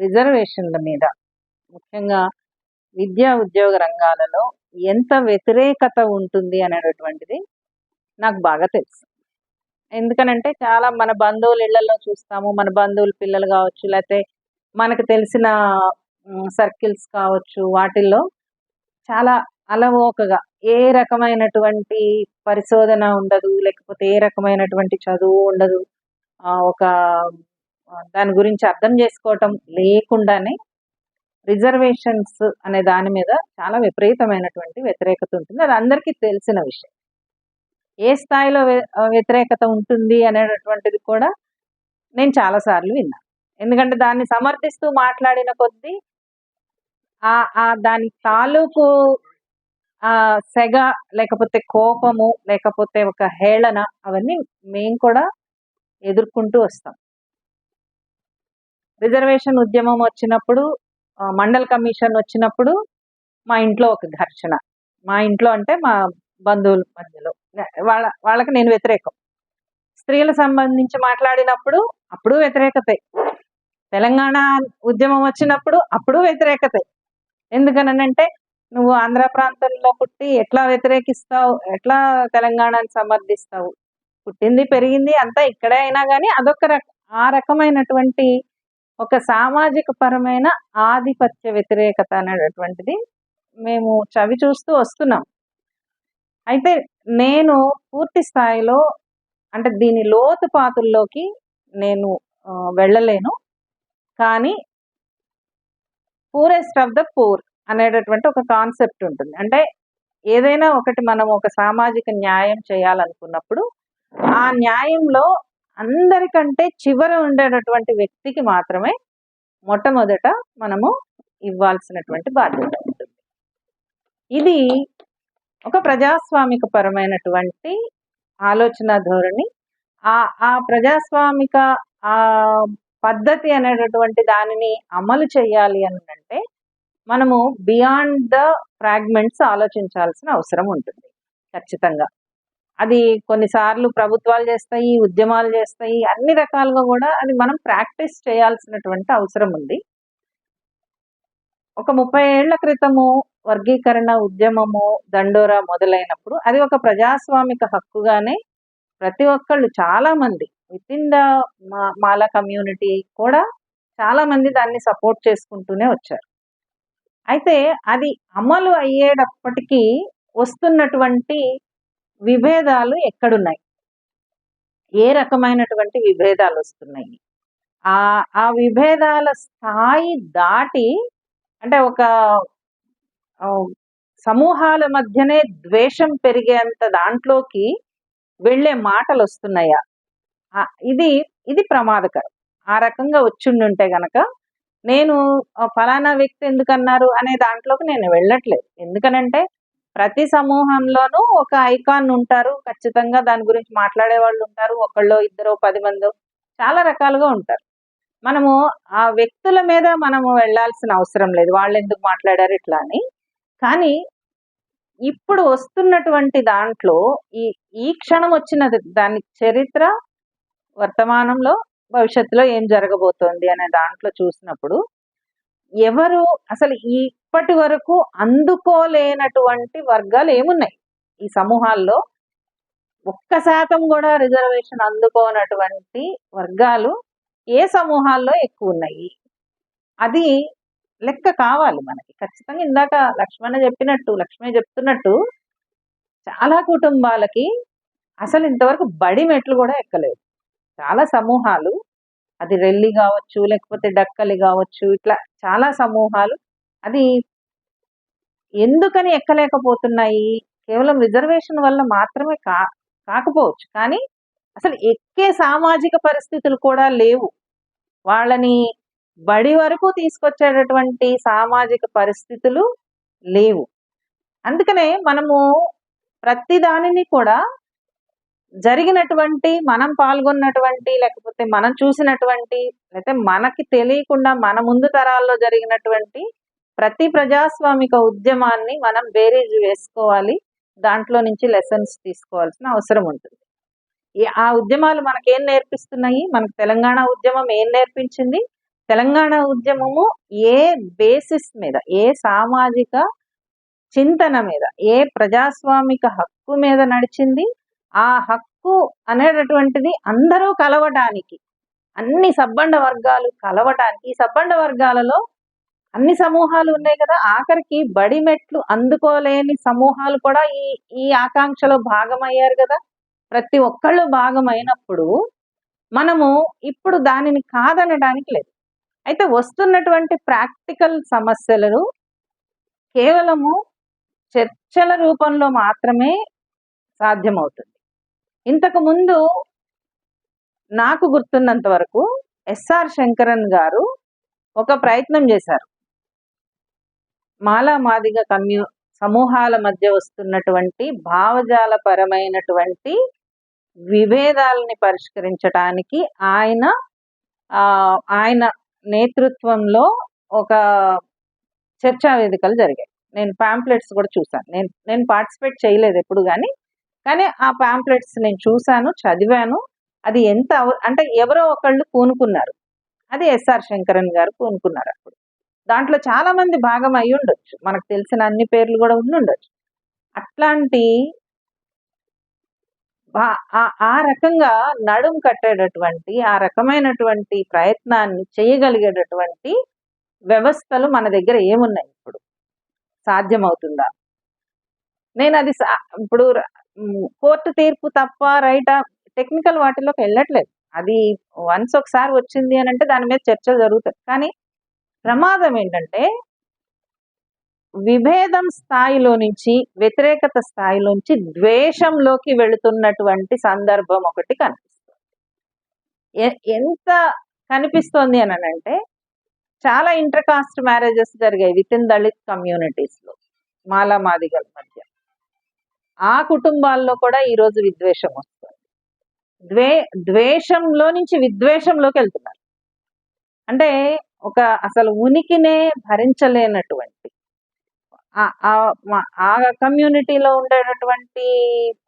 రిజర్వేషన్ల మీద ముఖ్యంగా విద్యా ఉద్యోగ రంగాలలో ఎంత వ్యతిరేకత ఉంటుంది అనేటటువంటిది నాకు బాగా తెలుసు. ఎందుకనంటే చాలా మన బంధువుల ఇళ్ళలో చూస్తాము మన బంధువుల పిల్లలు కావచ్చు లేకపోతే మనకు తెలిసిన సర్కిల్స్ కావచ్చు వాటిల్లో చాలా అలవోకగా ఏ రకమైనటువంటి పరిశోధన ఉండదు లేకపోతే ఏ రకమైనటువంటి చదువు ఉండదు. ఒక దాని గురించి అర్థం చేసుకోవటం లేకుండానే రిజర్వేషన్స్ అనే దాని మీద చాలా విపరీతమైనటువంటి వ్యతిరేకత ఉంటుంది. అది అందరికీ తెలిసిన విషయం. ఏ స్థాయిలో వ్యతిరేకత ఉంటుంది అనేటటువంటిది కూడా నేను చాలాసార్లు విన్నా. ఎందుకంటే దాన్ని సమర్థిస్తూ మాట్లాడిన కొద్దీ ఆ ఆ దాని తాలూకు ఆ సెగ లేకపోతే కోపము లేకపోతే ఒక హేళన అవన్నీ మేము కూడా ఎదుర్కొంటూ వస్తాం. రిజర్వేషన్ ఉద్యమం వచ్చినప్పుడు మండల్ కమిషన్ వచ్చినప్పుడు మా ఇంట్లో ఒక ఘర్షణ. మా ఇంట్లో అంటే మా బంధువుల మధ్యలో. వాళ్ళ వాళ్ళకి నేను వ్యతిరేకం. స్త్రీల సంబంధించి మాట్లాడినప్పుడు అప్పుడు వ్యతిరేకతే. తెలంగాణ ఉద్యమం వచ్చినప్పుడు అప్పుడు వ్యతిరేకతే. ఎందుకనంటే నువ్వు ఆంధ్ర ప్రాంతంలో పుట్టి ఎట్లా వ్యతిరేకిస్తావు ఎట్లా తెలంగాణని సమర్థిస్తావు? పుట్టింది పెరిగింది అంతా ఇక్కడే అయినా కానీ అదొక రక ఆ రకమైనటువంటి ఒక సామాజిక పరమైన ఆధిపత్య వ్యతిరేకత అనేటటువంటిది మేము చవి చూస్తూ వస్తున్నాం. అయితే నేను పూర్తి స్థాయిలో అంటే దీని లోతుపాతుల్లోకి నేను వెళ్ళలేను. కానీ పూరెస్ట్ ఆఫ్ ద పూర్ అనేటటువంటి ఒక కాన్సెప్ట్ ఉంటుంది. అంటే ఏదైనా ఒకటి మనం ఒక సామాజిక న్యాయం చేయాలనుకున్నప్పుడు ఆ న్యాయంలో అందరికంటే చివర ఉండేటటువంటి వ్యక్తికి మాత్రమే మొట్టమొదట మనము ఇవ్వాల్సినటువంటి బాధ్యత ఉంటుంది. ఇది ఒక ప్రజాస్వామిక పరమైనటువంటి ఆలోచన ధోరణి. ఆ ఆ ప్రజాస్వామిక ఆ పద్ధతి అనేటటువంటి దానిని అమలు చేయాలి అని అంటే మనము బియాండ్ ద ఫ్రాగ్మెంట్స్ ఆలోచించాల్సిన అవసరం ఉంటుంది. ఖచ్చితంగా. అది కొన్నిసార్లు ప్రభుత్వాలు చేస్తాయి ఉద్యమాలు చేస్తాయి అన్ని రకాలుగా కూడా అది మనం ప్రాక్టీస్ చేయాల్సినటువంటి అవసరం ఉంది. ఒక ముప్పై ఏళ్ళ క్రితము వర్గీకరణ ఉద్యమము దండోరా మొదలైనప్పుడు అది ఒక ప్రజాస్వామిక హక్కుగానే ప్రతి ఒక్కళ్ళు చాలామంది with in the Mala community కూడా చాలామంది దాన్ని సపోర్ట్ చేసుకుంటూనే వచ్చారు. అయితే అది అమలు అయ్యేటప్పటికీ వస్తున్నటువంటి విభేదాలు ఎక్కడున్నాయి? ఏ రకమైనటువంటి విభేదాలు వస్తున్నాయి? ఆ ఆ విభేదాల స్థాయి దాటి అంటే ఒక సమూహాల మధ్యనే ద్వేషం పెరిగేంత దాంట్లోకి వెళ్ళే మాటలు వస్తున్నాయా ఇది ఇది ప్రమాదకరం. ఆ రకంగా వచ్చిండుంటే గనక నేను ఫలానా వ్యక్తి ఎందుకన్నారు అనే దాంట్లోకి నేను వెళ్ళట్లేదు. ఎందుకనంటే ప్రతి సమూహంలోనూ ఒక ఐకాన్ ఉంటారు. ఖచ్చితంగా దాని గురించి మాట్లాడే వాళ్ళు ఉంటారు. ఒకళ్ళు ఇద్దరు పది మంది చాలా రకాలుగా ఉంటారు. మనము ఆ వ్యక్తుల మీద మనము వెళ్ళాల్సిన అవసరం లేదు. వాళ్ళు ఎందుకు మాట్లాడారు ఇట్లా అని. కానీ ఇప్పుడు వస్తున్నటువంటి దాంట్లో ఈ ఈ క్షణం వచ్చిన దాని చరిత్ర వర్తమానంలో భవిష్యత్తులో ఏం జరగబోతోంది అనే దాంట్లో చూసినప్పుడు ఎవరు అసలు ఇప్పటి వరకు అందుకోలేనటువంటి వర్గాలు ఏమున్నాయి? ఈ సమూహాల్లో ఒక్క శాతం కూడా రిజర్వేషన్ అందుకోనటువంటి వర్గాలు ఏ సమూహాల్లో ఎక్కువ ఉన్నాయి? అది లెక్క కావాలి మనకి. ఖచ్చితంగా ఇందాక లక్ష్మణ చెప్పినట్టు లక్ష్మి చెప్తున్నట్టు చాలా కుటుంబాలకి అసలు ఇంతవరకు బడి మెట్లు కూడా ఎక్కలేదు. చాలా సమూహాలు అది రెల్లి కావచ్చు లేకపోతే డక్కలి కావచ్చు ఇట్లా చాలా సమూహాలు. అది ఎందుకని ఎక్కలేకపోతున్నాయి? కేవలం రిజర్వేషన్ వల్ల మాత్రమే కా కాకపోవచ్చు. కానీ అసలు ఎక్కే సామాజిక పరిస్థితులు కూడా లేవు. వాళ్ళని బడి వరకు తీసుకొచ్చేటటువంటి సామాజిక పరిస్థితులు లేవు. అందుకనే మనము ప్రతి దానిని కూడా జరిగినటువంటి మనం పాల్గొన్నటువంటి లేకపోతే మనం చూసినటువంటి లేకపోతే మనకి తెలియకుండా మన ముందు తరాల్లో జరిగినటువంటి ప్రతి ప్రజాస్వామిక ఉద్యమాన్ని మనం బేరీజ్ వేసుకోవాలి. దాంట్లో నుంచి లెసన్స్ తీసుకోవాల్సిన అవసరం ఉంటుంది. ఆ ఉద్యమాలు మనకేం నేర్పిస్తున్నాయి? మనకు తెలంగాణ ఉద్యమం ఏం నేర్పించింది? తెలంగాణ ఉద్యమము ఏ బేసిస్ మీద ఏ సామాజిక చింతన మీద ఏ ప్రజాస్వామిక హక్కు మీద నడిచింది? ఆ హక్కు అనేటటువంటిది అందరూ కలవటానికి అన్ని సబ్బండ వర్గాలు కలవటానికి ఈ సబ్బండ వర్గాలలో అన్ని సమూహాలు ఉన్నాయి కదా ఆఖరికి బడి మెట్లు అందుకోలేని సమూహాలు కూడా ఈ ఈ ఆకాంక్షలో భాగమయ్యారు కదా. ప్రతి ఒక్కళ్ళు భాగమైనప్పుడు మనము ఇప్పుడు దానిని కాదనడానికి లేదు. అయితే వస్తున్నటువంటి ప్రాక్టికల్ సమస్యలను కేవలము చర్చల రూపంలో మాత్రమే సాధ్యమవుతుంది. ఇంతకు ముందు నాకు గుర్తున్నంత వరకు ఎస్ఆర్ శంకరన్ గారు ఒక ప్రయత్నం చేశారు. మాలా మాదిగ కమ్యూ సమూహాల మధ్య వస్తున్నటువంటి భావజాలపరమైనటువంటి విభేదాలని పరిష్కరించటానికి ఆయన ఆయన నేతృత్వంలో ఒక చర్చా వేదికలు జరిగాయి. నేను పాంప్లెట్స్ కూడా చూసాను నేను నేను పార్టిసిపేట్ చేయలేదు ఎప్పుడు కానీ కానీ ఆ పాంప్లెట్స్ నేను చూశాను చదివాను. అది ఎంత అంటే ఎవరో ఒకళ్ళు పూనుకున్నారు. అది ఎస్ఆర్ శంకరన్ గారు పూనుకున్నారు అప్పుడు. దాంట్లో చాలా మంది భాగం అయి ఉండొచ్చు. మనకు తెలిసిన అన్ని పేర్లు కూడా ఉండి ఉండొచ్చు. అట్లాంటి ఆ- ఆ రకంగా నడుం కట్టేటటువంటి ఆ రకమైనటువంటి ప్రయత్నాన్ని చేయగలిగేటటువంటి వ్యవస్థలు మన దగ్గర ఏమున్నాయి ఇప్పుడు? సాధ్యమవుతుందా? నేను అది ఇప్పుడు కోర్టు తీర్పు తప్ప రైటా టెక్నికల్ వాటిలోకి వెళ్ళట్లేదు. అది వన్స్ ఒకసారి వచ్చింది అని అంటే దాని మీద చర్చ జరుగుతుంది కానీ ప్రమాదం ఏంటంటే విభేదం స్థాయిలో నుంచి వ్యతిరేకత స్థాయిలో నుంచి ద్వేషంలోకి వెళుతున్నటువంటి సందర్భం ఒకటి కనిపిస్తుంది. ఎంత కనిపిస్తోంది అని అంటే చాలా ఇంటర్ కాస్ట్ మ్యారేజెస్ జరిగాయి విత్ ఇన్ దళిత్ కమ్యూనిటీస్లో మాలా మాదిగల మధ్య. ఆ కుటుంబాల్లో కూడా ఈరోజు విద్వేషం వస్తుంది. ద్వే ద్వేషంలో నుంచి విద్వేషంలోకి వెళ్తున్నారు. అంటే ఒక అసలు ఉనికినే భరించలేనటువంటి ఆ- కమ్యూనిటీలో ఉండేటటువంటి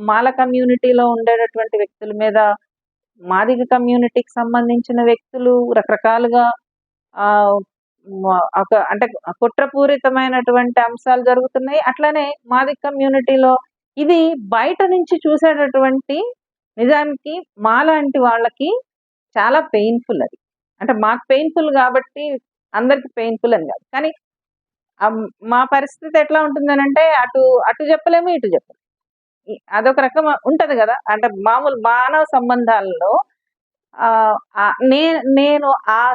మాల కమ్యూనిటీలో ఉండేటటువంటి వ్యక్తుల మీద మాదిగ కమ్యూనిటీకి సంబంధించిన వ్యక్తులు రకరకాలుగా ఆ ఒక అంటే కుట్రపూరితమైనటువంటి అంశాలు జరుగుతున్నాయి. అట్లనే మాదిగ కమ్యూనిటీలో ఇది బయట నుంచి చూసేటటువంటి నిజానికి మాలాంటి వాళ్ళకి చాలా పెయిన్ఫుల్ అది. అంటే మాకు పెయిన్ఫుల్ కాబట్టి అందరికి పెయిన్ఫుల్ అని కాదు. కానీ మా పరిస్థితి ఎట్లా ఉంటుందని అంటే అటు అటు చెప్పలేము ఇటు చెప్పలేము. అదొక రకం ఉంటది కదా. అంటే మామూలు మానవ సంబంధాలలో నేను నే- నేను ఆ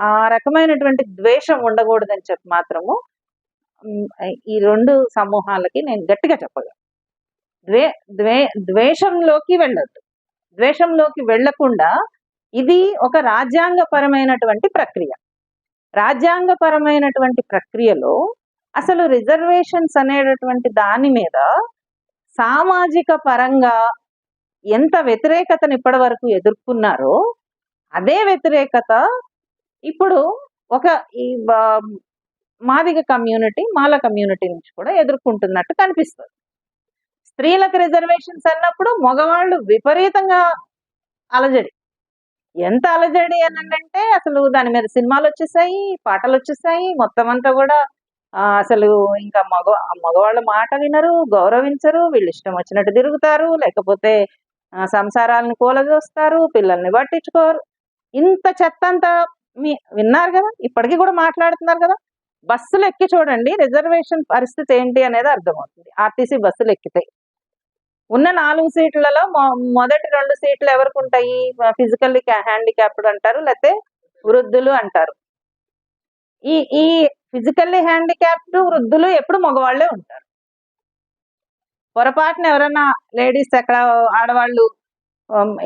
ఆ- రకమైనటువంటి ద్వేషం ఉండకూడదని చెప్పి మాత్రము ఈ రెండు సమూహాలకి నేను గట్టిగా చెప్పగలను. ద్వే ద్వే ద్వేషంలోకి వెళ్ళొద్దు. ద్వేషంలోకి వెళ్ళకుండా ఇది ఒక రాజ్యాంగపరమైనటువంటి ప్రక్రియ. రాజ్యాంగపరమైనటువంటి ప్రక్రియలో అసలు రిజర్వేషన్స్ అనేటటువంటి దాని మీద సామాజిక పరంగా ఎంత వ్యతిరేకతను ఇప్పటి వరకు ఎదుర్కొన్నారో అదే వ్యతిరేకత ఇప్పుడు ఒక ఈ మాదిగ కమ్యూనిటీ మాల కమ్యూనిటీ నుంచి కూడా ఎదుర్కొంటున్నట్టు కనిపిస్తుంది. స్త్రీలకు రిజర్వేషన్స్ అన్నప్పుడు మగవాళ్ళు విపరీతంగా అలజడి. ఎంత అలజడి అని అంటే అసలు దాని మీద సినిమాలు వచ్చేసాయి పాటలు వచ్చేసాయి మొత్తం అంతా కూడా అసలు ఇంకా మగ మగవాళ్ళ మాట వినరు గౌరవించరు వీళ్ళు ఇష్టం వచ్చినట్టు తిరుగుతారు లేకపోతే సంసారాలను కూలదోస్తారు పిల్లల్ని పట్టించుకోరు. ఇంత చెత్త అంతా మీ విన్నారు కదా ఇప్పటికీ కూడా మాట్లాడుతున్నారు కదా బస్సులు ఎక్కి చూడండి రిజర్వేషన్ పరిస్థితి ఏంటి అనేది అర్థమవుతుంది. ఆర్టీసీ బస్సులు ఎక్కితే ఉన్న నాలుగు సీట్లలో మొ- మొదటి రెండు సీట్లు ఎవరికి ఉంటాయి? ఫిజికల్లీ హ్యాండిక్యాప్డ్ అంటారు లేకపోతే వృద్ధులు అంటారు. ఈ ఈ ఫిజికల్లీ హ్యాండిక్యాప్డ్ వృద్ధులు ఎప్పుడు మగవాళ్ళే ఉంటారు. పొరపాటున ఎవరైనా లేడీస్ ఎక్కడ ఆడవాళ్ళు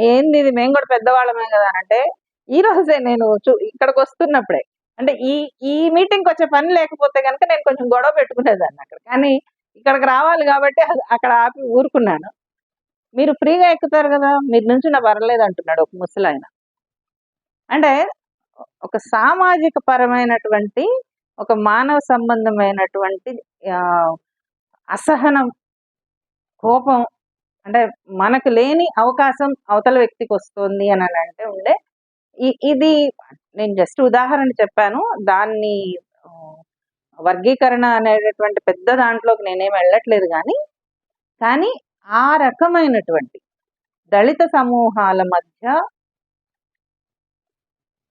ఏంది ఇది? మేము కూడా పెద్దవాళ్ళమే కదా అని అంటే ఈ రోజే నేను చూ ఇక్కడికి వస్తున్నప్పుడే. అంటే ఈ ఈ మీటింగ్కి వచ్చే పని లేకపోతే కనుక నేను కొంచెం గొడవ పెట్టుకునేదాన్ని అక్కడ. కానీ ఇక్కడికి రావాలి కాబట్టి అక్కడ ఆపి ఊరుకున్నాను. మీరు ఫ్రీగా ఎక్కుతారు కదా మీరు నుంచి నా పర్లేదు అంటున్నాడు ఒక ముసలాయన. అంటే ఒక సామాజిక పరమైనటువంటి ఒక మానవ సంబంధమైనటువంటి అసహనం కోపం అంటే మనకు లేని అవకాశం అవతల వ్యక్తికి వస్తుంది అని అంటే ఉండే ఇది నేను జస్ట్ ఉదాహరణ చెప్పాను. దాన్ని వర్గీకరణ అనేటటువంటి పెద్ద దాంట్లోకి నేనేం వెళ్ళట్లేదు కానీ కానీ ఆ రకమైనటువంటి దళిత సమూహాల మధ్య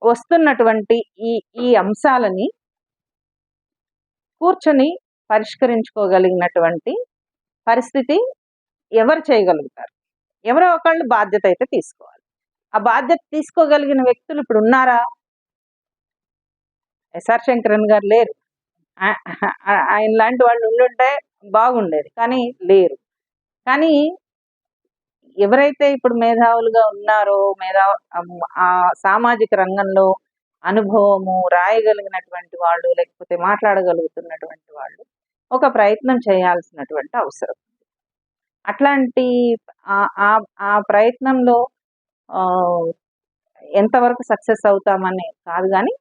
వస్తున్నటువంటి ఈ ఈ అంశాలని కూర్చొని పరిష్కరించుకోగలిగినటువంటి పరిస్థితి ఎవరు చేయగలుగుతారు? ఎవరో ఒకళ్ళు బాధ్యత అయితే తీసుకోవాలి. ఆ బాధ్యత తీసుకోగలిగిన వ్యక్తులు ఇప్పుడు ఉన్నారా? ఎస్ఆర్ శంకరన్ గారు లేరు. ఆయన లాంటి వాళ్ళు ఉండుంటే బాగుండేది కానీ లేరు. కానీ ఎవరైతే ఇప్పుడు మేధావులుగా ఉన్నారో మేధా ఆ సామాజిక రంగంలో అనుభవము రాయగలిగినటువంటి వాళ్ళు లేకపోతే మాట్లాడగలుగుతున్నటువంటి వాళ్ళు ఒక ప్రయత్నం చేయాల్సినటువంటి అవసరం. అట్లాంటి ఆ- ఆ- ప్రయత్నంలో ఎంతవరకు సక్సెస్ అవుతామని కాదు కానీ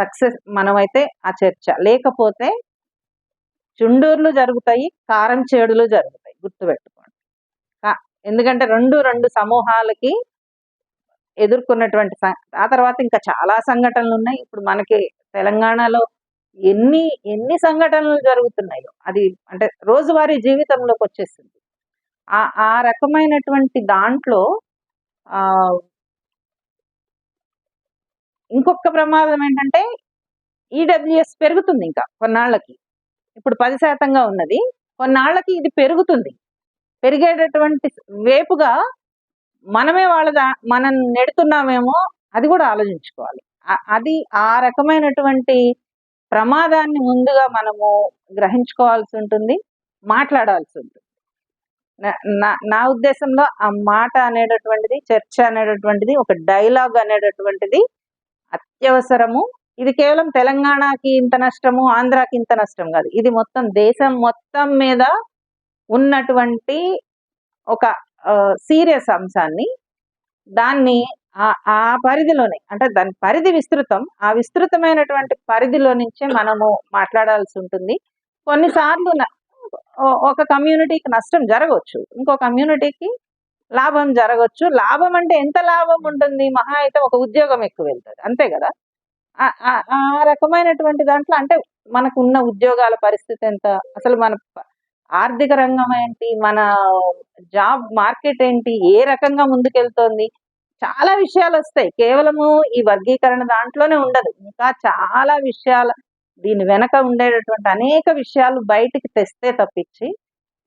సక్సెస్ మనమైతే ఆ చర్చ. లేకపోతే చుండూర్లు జరుగుతాయి కారం చేడులు జరుగుతాయి. గుర్తుపెట్టుకోండి. ఎందుకంటే రెండు రెండు సమూహాలకి ఎదుర్కొన్నటువంటి ఆ తర్వాత ఇంకా చాలా సంఘటనలు ఉన్నాయి. ఇప్పుడు మనకి తెలంగాణలో ఎన్ని ఎన్ని సంఘటనలు జరుగుతున్నాయో అది అంటే రోజువారీ జీవితంలోకి వచ్చేసింది. ఆ ఆ రకమైనటువంటి దాంట్లో ఆ ఇంకొక ప్రమాదం ఏంటంటే ఈడబ్ల్యూఎస్ పెరుగుతుంది ఇంకా కొన్నాళ్ళకి. ఇప్పుడు పది శాతంగా ఉన్నది. కొన్నాళ్ళకి ఇది పెరుగుతుంది. పెరిగేటటువంటి వేపుగా మనమే వాళ్ళ మనం నెడుతున్నామేమో అది కూడా ఆలోచించుకోవాలి. అది ఆ రకమైనటువంటి ప్రమాదాన్ని ముందుగా మనము గ్రహించుకోవాల్సి ఉంటుంది మాట్లాడాల్సి ఉంటుంది. నా- నా నా ఉద్దేశంలో ఆ మాట అనేటటువంటిది చర్చ అనేటటువంటిది ఒక డైలాగ్ అనేటటువంటిది అత్యవసరము. ఇది కేవలం తెలంగాణకి ఇంత నష్టము ఆంధ్రాకి ఇంత నష్టం కాదు. ఇది మొత్తం దేశం మొత్తం మీద ఉన్నటువంటి ఒక సీరియస్ అంశాన్ని దాన్ని ఆ- ఆ పరిధిలోనే అంటే దాని పరిధి విస్తృతం. ఆ విస్తృతమైనటువంటి పరిధిలో నుంచే మనము మాట్లాడాల్సి ఉంటుంది. కొన్నిసార్లు ఒక కమ్యూనిటీకి నష్టం జరగవచ్చు. ఇంకో కమ్యూనిటీకి లాభం జరగచ్చు. లాభం అంటే ఎంత లాభం ఉంటుంది? మహా అయితే ఒక ఉద్యోగం ఎక్కువ వెళ్తుంది. అంతే కదా? ఆ- ఆ- ఆ రకమైనటువంటి దాంట్లో అంటే మనకు ఉన్న ఉద్యోగాల పరిస్థితి ఎంత? అసలు మన ఆర్థిక రంగం ఏంటి? మన జాబ్ మార్కెట్ ఏంటి? ఏ రకంగా ముందుకెళ్తోంది? చాలా విషయాలు వస్తాయి. కేవలము ఈ వర్గీకరణ దాంట్లోనే ఉండదు. ఇంకా చాలా విషయాలు దీని వెనక ఉండేటటువంటి అనేక విషయాలు బయటికి తెస్తే తప్పించి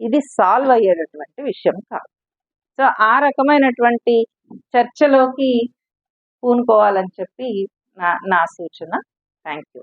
ఇది సాల్వ్ అయ్యేటటువంటి విషయం కాదు. సో ఆ రకమైనటువంటి చర్చలోకి పూనుకోవాలని చెప్పి నా నా సూచన. Thank you